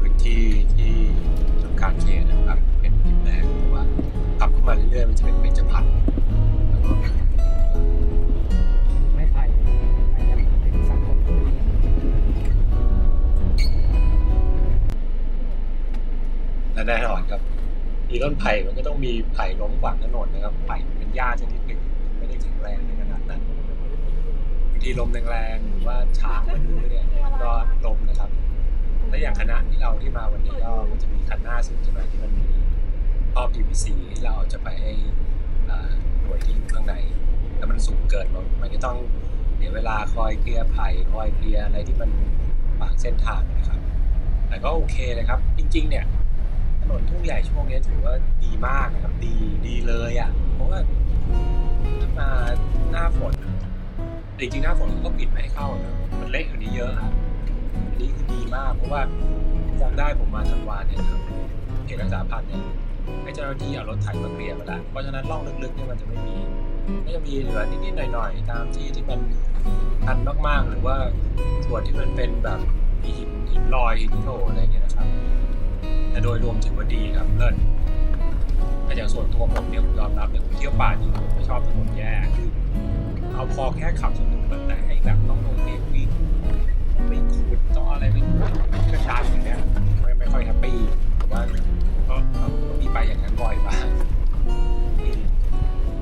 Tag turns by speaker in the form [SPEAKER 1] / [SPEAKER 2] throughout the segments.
[SPEAKER 1] พื้นที่ที่ทำการเขตนะครับ เป็นดินแดงหรือว่าขับเข้ามาเรื่อยๆมันจะเป็นเบญจพรรณแล้วก็
[SPEAKER 2] ไม่ไผ่ไม่ได้เป็นสังคม
[SPEAKER 1] และแน่นอนครับมีต้นไผ่มันก็ต้องมีไผ่ล้มขวางถนนนะครับไผ่มันเป็นหญ้าชนิดหนึ่งไม่ได้แข็งแรงในขนาดนั้นบางทีลมแรงๆหรือว่าช้า เราที่มาวันนี้ก็มันจะมีคันหน้าสุดใช่ไหมที่มันมีท่อ PVC ที่เราจะไปให้หน่วยที่อยู่ข้างใน แล้วมันสูงเกินรถมันก็ต้องเดี๋ยวเวลาคอยเคลียร์ไผ่คอยเคลียร์อะไรที่มันขวางเส้นทางนะครับ แต่ก็โอเคเลยครับ จริง ๆ เนี่ยถนนทุ่งใหญ่ช่วงนี้ถือว่าดีมากนะครับ ดีดีเลยอะ่ะ เพราะว่าถ้ามาหน้าฝนจริงๆหน้าฝนเขาก็ปิดไม่ให้เข้านะมันเละกว่านี้เยอะครับ อันนี้คือดีมาก เพราะว่าจำได้ผมมาธันวาเนี่ยครับเขตรักษาพันธุ์เนี่ยให้เจ้าหน้าที่เอารถไถมาเคลียร์มาแล้วเพราะฉะนั้นร่องลึกๆเนี่ยมันจะไม่มีก็จะมีเหลือนิดๆหน่อยๆ ตามที่ที่มันทันมากๆ หรือว่าส่วนที่มันเป็นแบบมีหินหินลอยหินโผล่อะไรอย่างเงี้ยนะครับ แต่โดยรวมถือว่าดีครับเลิศแต่อย่างส่วนตัวผมเนี่ยผมยอมรับเนี่ยผมเที่ยวป่าจริงผมไม่ชอบถนนแย่คือเอาพอแค่ขับสนุกแบบแต่ให้แบบต้องลงเองวิ่งต้อง ไม่ขุดต้องอะไรไม่ขุดกระชากอย่างเงี้ยไม่ไม่ค่อยแฮปปี้แต่ว่าก็ก็ก็มีไปอย่างนั้นบ่อยบ้างอืม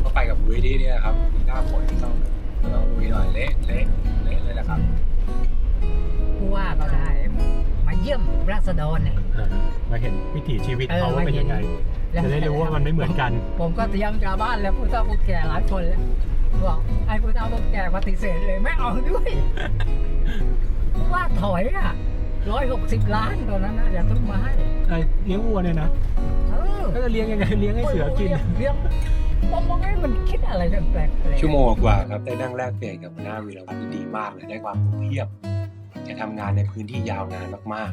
[SPEAKER 1] ก็ไปกับบุ้ยดีเนี่ยครับหน้าฝนที่ต้องก็ต้องลุยหน่อยเละเละเละเลยแหละครับ
[SPEAKER 2] ผู้ว่าก็ได้ มาเยี่ยมราษฎรเนี่ย
[SPEAKER 3] อ่ามาเห็นวิถีชีวิต
[SPEAKER 2] เออ
[SPEAKER 3] เขาว่าเป็นยังไง
[SPEAKER 2] แล้ว
[SPEAKER 3] จะได้รู้ว่ามันไม่เหมือนกัน
[SPEAKER 2] ผมก็เตรียมชาวบ้านแล้วผู้เฒ่าผู้แก่หลายคนแล้วบอกไอ้ผู้เฒ่าผู้แก่ปฏิเสธเลยไม่เอาด้วย ผู้ว่าถอยอะร้อยหกสิบล้านตอนนั้นนะอย่าต้องมาให้
[SPEAKER 3] ไอ้เลี้ยงวัวเนี่ยนะ
[SPEAKER 2] เออ
[SPEAKER 3] ก็จะเลี้ยงยังไงเลี้ยงให้เสือกิน
[SPEAKER 2] เลี้ยงผมมองให้มันคิดอะไรแปลกๆ
[SPEAKER 1] ชั่วโมงกว่าครับได้นั่งแลกเปลี่ยนกับหัวหน้าวีรวัตรที่ดีมากเลยได้ความรู้เพียบแกทำงานในพื้นที่ยาวนานมาก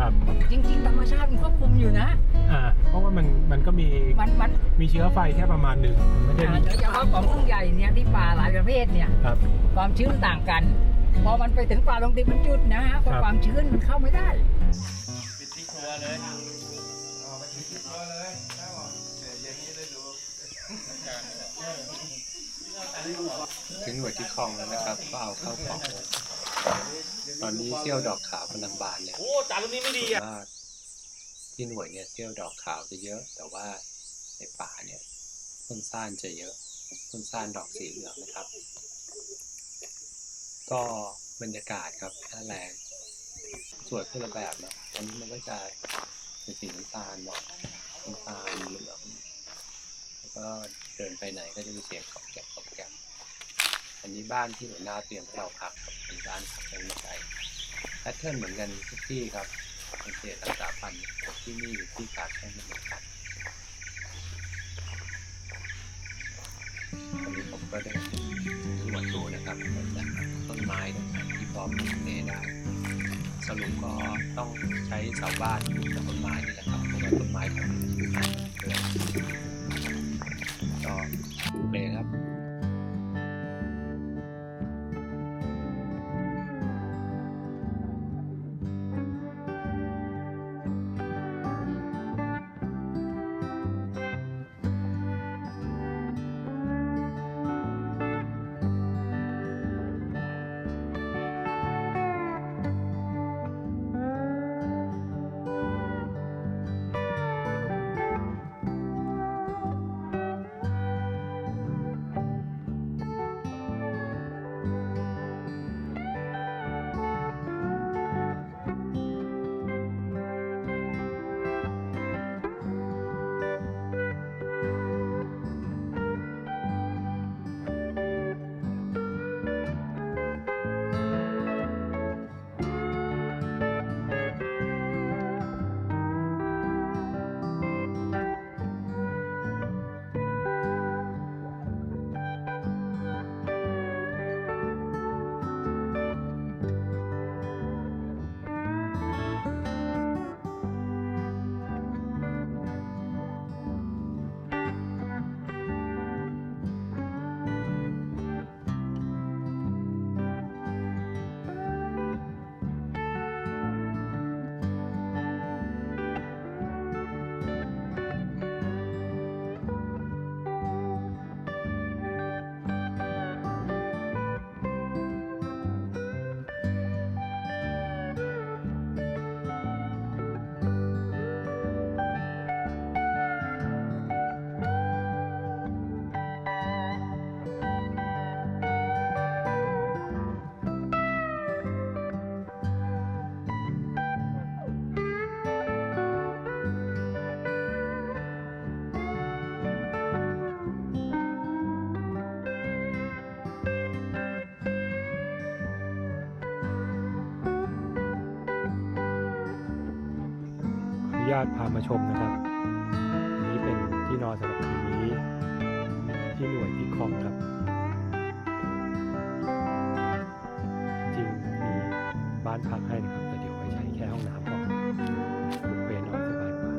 [SPEAKER 3] ครับ
[SPEAKER 2] จริง ๆ ธรรมชาติมันควบคุมอยู่นะ
[SPEAKER 3] อ่าเพราะว่ามันมันก็มี
[SPEAKER 2] มันมัน
[SPEAKER 3] มีเชื้อไฟแค่ประมาณหนึ่งมันไม่ได้
[SPEAKER 2] อ่าโดยเฉพาะของทุ่งใหญ่เนี่ยที่ป่าหลายประเภทเนี่ย
[SPEAKER 3] ครับ
[SPEAKER 2] ความชื้นต่างกัน พอมันไปถึงป่าลงดินมันจุดนะฮะเพราะ
[SPEAKER 3] ครับ
[SPEAKER 2] ความชื้นมันเข้าไม่ได้
[SPEAKER 4] ปิดที่ครัวเลยเอาไปปิดที่ครัวเลยได้หรอเดี๋ยวเย็นนี้ได้ดู
[SPEAKER 1] ๆถึงหน่วยที่คลองแล้วนะครับ ก็เอาเข้ากล่องเลย ตอนนี้เซี่ยวดอกขาวกำลังบานเลย
[SPEAKER 4] โอ้จานตรงนี้ไม่ดีอะ
[SPEAKER 1] มากที่หน่วยเนี่ยเซี่ยวดอกขาวจะเยอะ แต่ว่าในป่าเนี่ยต้นซ่านจะเยอะ ต้นซ่านดอกสีเหลืองนะครับ ก็บรรยากาศครับหน้าแรงสวยคนละแบบนะอันนี้มันก็จะเป็นสีน้ำตาลเนาะน้ำตาลเหลืองแล้วก็เดินไปไหนก็จะมีเสียงกรอบแกรบกรอบแกรบอั นนี้บ้านที่หัวหน้าเตรียมให้เราพักเป็นบ้านพักในใจแพทเทิร์นเหมือนกันทุกที่ครับเป็นเขตรักษาพันธุ์ที่นี่อยู่ที่การแข่งเหมือนกันวันนี้ผมก็ได้ตรวจดูนะครับจากต้นไม้ต่างๆที่พร้อมปลูกเทได้สรุปก็ต้องใช้เสาบ้านกับต้นไม้นี่แหละครับเพราะว่าต้นไม้แถวนี้มันองกันเกิน
[SPEAKER 3] ญาตพามาชมนะครับ นี้เป็นที่นอนสำหรับคืนนี้ ที่หน่วยพิคอมครับ จริงมีบ้านพักให้นะครับ แต่เดี๋ยวไว้ใช้แค่ห้องน้ำก่อนบุฟเฟ่นอนสบายกว่า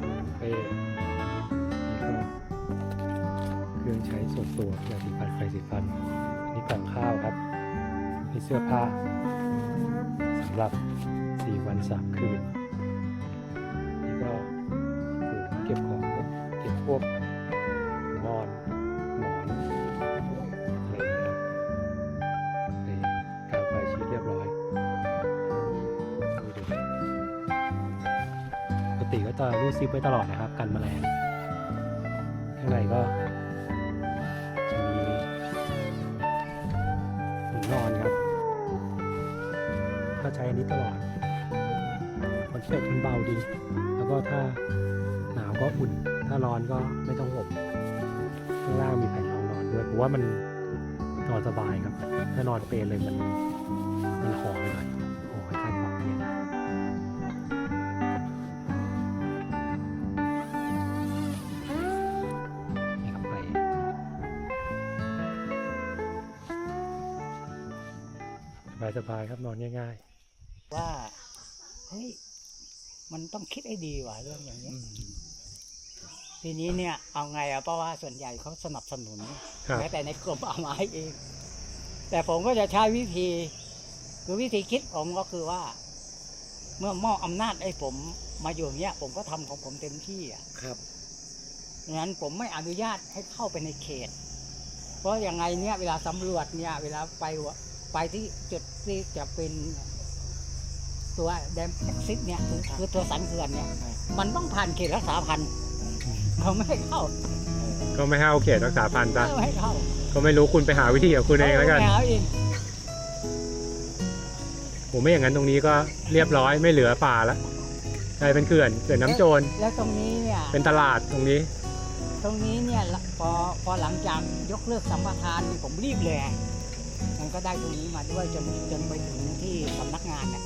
[SPEAKER 3] บุฟเฟ่ต์นี่ก็เครื่องใช้ส่วนตัวยาสีฟันไฟสีฟัน นี่กล่องข้าวครับ มีเสื้อผ้าสำหรับ 4 วัน 3 คืน นี่ก็คือเก็บของเก็บพวกนอนหมอนอะไรนะครับไปกางไฟชีเรียบร้อยดูดิปกติก็จะรูดซิปไว้ตลอดนะครับ กันแมลงข้างในก็ อันนี้ตลอดคอนเซ็ปต์มันเบาดี แล้วก็ถ้าหนาวก็อุ่น ถ้าร้อนก็ไม่ต้องอบข้างล่างมีแผ่นรองนอนด้วยผมว่ามันนอนสบายครับ ถ้านอนเปลเลยมันมันห่อไปหน่อยห่อให้คาดความเย็นนี่ครับไปสบายสบายๆครับนอนง่าย
[SPEAKER 2] ว่าเฮ้ยมันต้องคิดให้ดีว่ะเรื่องอย่างนี้ยทีนี้เนี่ยเอาไงอะเพราะว่าส่วนใหญ่เขาสนับสนุน
[SPEAKER 3] ๆครับ
[SPEAKER 2] แม้แต่ในกรมป่าไม้เอง แต่ผมก็จะใช้วิธี คือวิธีคิดผมก็คือว่า เมื่อมอบอำนาจให้ผมมาอยู่อย่างเนี้ย ผมก็ทำของผมเต็มที่อะ
[SPEAKER 1] ครับ
[SPEAKER 2] ดังนั้นผมไม่อนุญาตให้เข้าไปในเขต เพราะยังไงเนี่ยเวลาสำรวจเนี่ย เวลาไปวะไปที่จุดที่จะเป็น ตัวแดมแท็กซิสเนี่ยคือคือตัวสันเขื่อนเนี่ย มันต้องผ่านเขตรักษาพันธุ์เขาไม่ให้เข้า
[SPEAKER 3] ก็ไม่ให้เอาเขตรักษาพันธุ์ซะ
[SPEAKER 2] ไม่ให้เข้า
[SPEAKER 3] ก็ไม่รู้คุณไปหาวิธีของคุณเองแล้วกันา
[SPEAKER 2] เอง
[SPEAKER 3] ผมไม่อย่างนั้นตรงนี้ก็เรียบร้อยไม่เหลือป่าแล้วกลายเป็นเขื่อนเขื่อนน้ำโจร
[SPEAKER 2] แล้วตรงนี้เนี่ย
[SPEAKER 3] เป็นตลาดตรงนี้
[SPEAKER 2] ตรงนี้เนี่ยละพอพอหลังจากยกเลิกสัมปทานนี่ผมรีบเลยมันก็ได้ตรงนี้มาด้วยจนจนไปถึงที่สำนักงานเนี่ย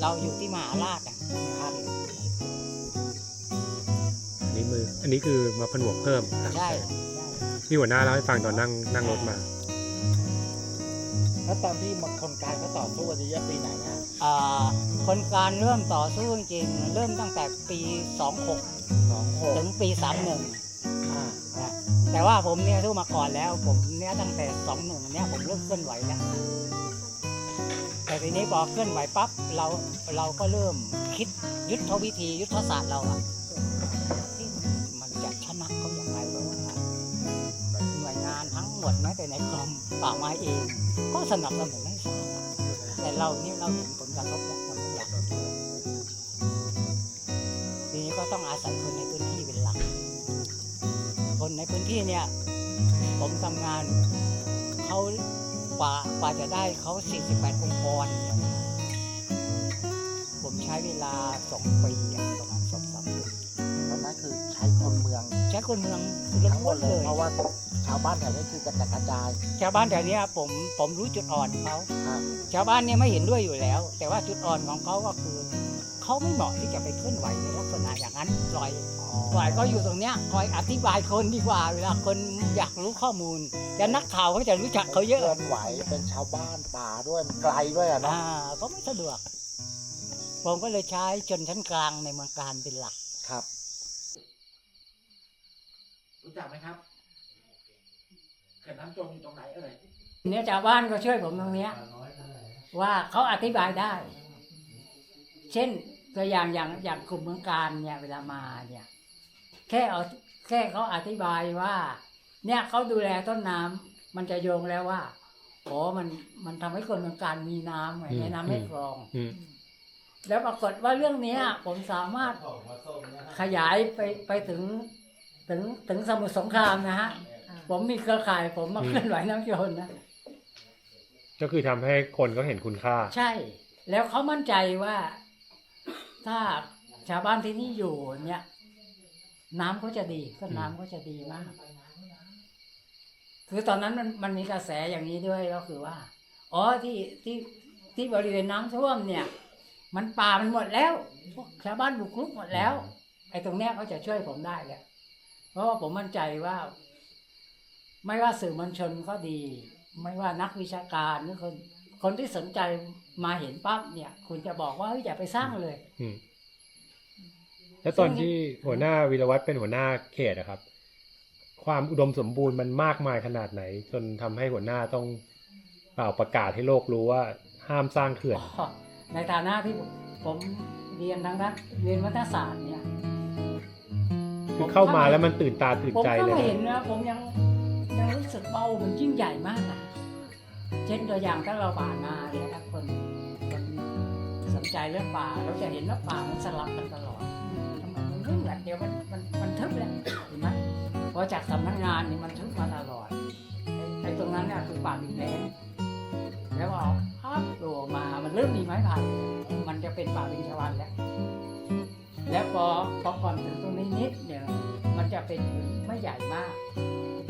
[SPEAKER 2] จริงเขตเราอยู่ที่มหาราชอะครับ
[SPEAKER 3] อันนี้มือ อันนี้คือมาผนวกเพิ่มครับ
[SPEAKER 2] ใช่
[SPEAKER 3] ที่หัวหน้าเล่าให้ฟังตอนนั่งนั่งรถมา
[SPEAKER 4] แล้วตอนที่มาคนกลารเขาต่อสู้กันเยอะปีไหนนะ
[SPEAKER 2] อ่าคนการเริ่มต่อสู้จริงๆเริ่มตั้งแต่ปี 26
[SPEAKER 4] สองหก
[SPEAKER 2] ถึงปี 31
[SPEAKER 4] อ่า
[SPEAKER 2] นะแต่ว่าผมเนี่ยสู้มาก่อนแล้ว ผมเนี่ยตั้งแต่ 21 เนี่ยผมเริ่มเคลื่อนไหวแล้ว แต่ทีนี้พอเคลื่อนไหวปั๊บเราเราก็เริ่มคิดยุทธวิธียุทธศาสตร์เราอะที่มันจะชนะเขาอย่างไรเพราะว่าหน่วยงานทั้งหมดแม้แต่ในกรมป่าไม้เอง ก็สนับสนุนให้สร้างแต่เรานี่เราเห็นผลกระทบแล้วมันไม่อยากทีนี้ก็ต้องอาศัยคนในพื้นที่เป็นหลัก คนในพื้นที่เนี่ยผมทำงานเขา กว่ากว่าจะได้เขา 48 องค์กรเนี่ยนะผมใช้เวลาสองปีอะประมาณสองสามปี
[SPEAKER 4] ตอนนั้นคือใช้คนเมือง
[SPEAKER 2] ใช้คนเมือง
[SPEAKER 4] ทั้งหม
[SPEAKER 2] ล้ว
[SPEAKER 4] ด
[SPEAKER 2] น
[SPEAKER 4] เล
[SPEAKER 2] ๆเลยย
[SPEAKER 4] เพราะว่า ชาวบ้านแถวนี้คือกระจัดกระจาย
[SPEAKER 2] ชาวบ้านแถวเนี้ยผมผมรู้จุดอ่อนเขา
[SPEAKER 4] ครับ
[SPEAKER 2] ชาวบ้านเนี่ยไม่เห็นด้วยอยู่แล้ว แต่ว่าจุดอ่อนของเขาก็คือเขาไม่เหมาะที่จะไปเคลื่อนไหวในลักษณะอย่างนั้นปล่อยปล่อยเขาอยู่ตรงเนี้ยคอยอธิบายคนดีกว่าเวลาคนอยากรู้ข้อมูลแต่นักข่าวเขาจะรู้จักเขาเยอะ
[SPEAKER 4] เคลื่อนไหวเป็นชาวบ้านป่าด้วยมันไกลด้วยอะเนาะ
[SPEAKER 2] อ่าก็ไม่สะดวก ผมก็เลยใช้ชนชั้นกลางในเมืองการเป็นหลัก
[SPEAKER 4] ครับ
[SPEAKER 5] รู้จักไหมครับ เขื่อนน้ำจมอยู่ตรงไหนเอ่ย
[SPEAKER 2] เนี่ยชาวบ้านก็ช่วยผมตรงเนี้ย ว่าเขาอธิบายได้ เช่นตัวอย่างอย่างอย่างกลุ่มเมืองการเนี่ยเวลามาเนี่ย แค่เอาแค่เขาอธิบายว่า เนี่ยเขาดูแลต้นน้ำมันจะโยงแล้วว่าโอ้มันมันทำให้คนเมืองการมีน้ำไง
[SPEAKER 3] อืม
[SPEAKER 2] ในน้ำไม่คลอง
[SPEAKER 3] อืม
[SPEAKER 2] แล้วปรากฏว่าเรื่องเนี้ยผมสามารถขยายไปไปถึงถึงถึงสมุทรสงครามนะฮะ ผมมีเครือข่าย ผมมาเคลื่อนไหวน้ำยนต์นะ
[SPEAKER 3] ก็คือทำให้คนก็เห็นคุณค่า
[SPEAKER 2] ใช่ แล้วเขามั่นใจว่า ถ้าชาวบ้านที่นี่อยู่เนี่ย น้ำเขาจะดีก็น้ำเขาจะดีมาก คือตอนนั้นมันมันมีกระแสอย่างนี้ด้วยก็คือว่า อ๋อที่ที่ที่บริเวณน้ำท่วมเนี่ย มันป่ามันหมดแล้วพวกชาวบ้านบุกรุกหมดแล้ว ไอ้ตรงเนี้ยเขาจะช่วยผมได้แหละเพราะว่าผมมั่นใจว่า ไม่ว่าสื่อมวลชนก็ดี ไม่ว่านักวิชาการหรือคนคนที่สนใจมาเห็นปั๊บเนี่ย คุณจะบอกว่าเฮ้ยอย่าไปสร้างเลย
[SPEAKER 3] อืมแล้วตอนที่หัวหน้าวีรวัตรเป็นหัวหน้าเขตอะครับ ความอุดมสมบูรณ์มันมากมายขนาดไหน จนทำให้หัวหน้าต้องเป่าประกาศให้โลกรู้ว่าห้ามสร้างเขื่อน
[SPEAKER 2] อ๋อในฐานะที่ผมผมเรียนทางด้านเรียนวัฒนศาสตร์เนี่ย
[SPEAKER 3] คือเข้ามาแล้วมันตื่นตาตื่น
[SPEAKER 2] ผม
[SPEAKER 3] ใจ
[SPEAKER 2] ก็
[SPEAKER 3] เลย
[SPEAKER 2] มาเห็น
[SPEAKER 3] นะ
[SPEAKER 2] นะผมยัง รู้สึกเบามันยิ่งใหญ่มากนะเช่นตัวอย่างถ้าเราป่านาเนี่ยนะคนคนสนใจเรื่องป่าเราจะเห็นว่าป่ามันสลับกันตลอดทำไมมันไม่เหมือนเดียวมันมันมันทึบเลยเห็นไหมเพราะจากสำนักงานนี่มันทึบมาตลอดไอ้ตรงนั้นเนี่ยคือป่าดินแดงแล้วพอพับตัวมามันเริ่มมีไม้ไผ่มันจะเป็นป่าเบญจวรรณแล้ว แล้วพอพอก่อนถึงตรงนี้นิดเดียมันจะเป็นไม่ใหญ่มาก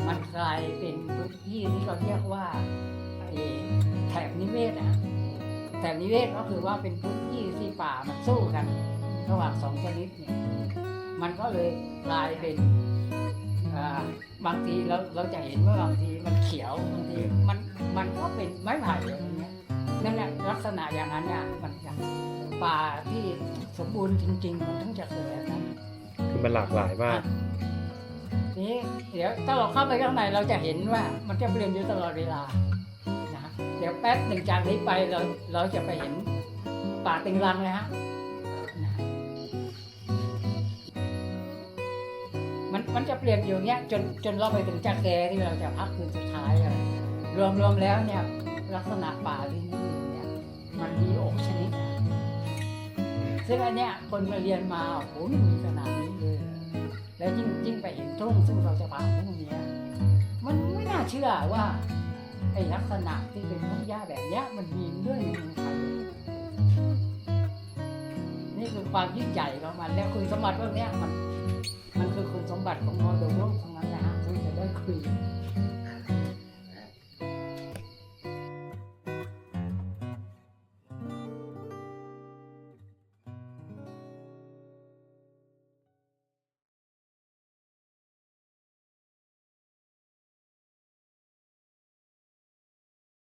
[SPEAKER 2] มันกลายเป็นพื้นที่ที่เขาเรียกว่าแถบนิเวศนะแถบนิเวศก็คือว่าเป็นพื้นที่ที่ป่ามันสู้กันระหว่างสองชนิดเนี่ยมันก็เลยกลายเป็นบางทีเราเราจะเห็นว่าบางทีมันเขียวบางทีมันมันก็เป็นไม้ไผ่อย่างเงี้ยนั่นแหละลักษณะอย่างนั้นเนี่ยมันจะป่าที่สมบูรณ์จริง ๆ มันถึงจะเกิดแบบนั้น
[SPEAKER 3] คือมันหลากหลายมาก
[SPEAKER 2] ทีนี้เดี๋ยวถ้าเราเข้าไปข้างในเราจะเห็นว่ามันจะเปลี่ยนอยู่ตลอดเวลานะเดี๋ยวแป๊บหนึ่งจากนี้ไปเราเราจะไปเห็นป่าติงรังเลยฮะนะมันมันจะเปลี่ยนอยู่เนี้ยจนจนเราไปถึงจากแกที่เราจะพักคืนสุดท้ายอะรวมรวมแล้วเนี่ยลักษณะป่าที่นี่เนี่ยมันมีอกชนิดซึ่งอันเนี้ยคนมาเรียนมาโอ้โหม่มีขนาด แล้วยิ่งยิ่งไปเห็นทุ่งซึ่งเราจะผ่านทุ่งเนี้ยมันไม่น่าเชื่อว่าไอลักษณะที่เป็นทุ่งหญ้าแบบเนี้ยมันมีด้วยในเมืองไทยนี่คือความยิ่งใหญ่ของมันแล้วคุณสมบัติพวกเนี้ยมันมันคือคุณสมบัติของมรดกโลกทั้งนั้นนะฮะที่จะได้คุย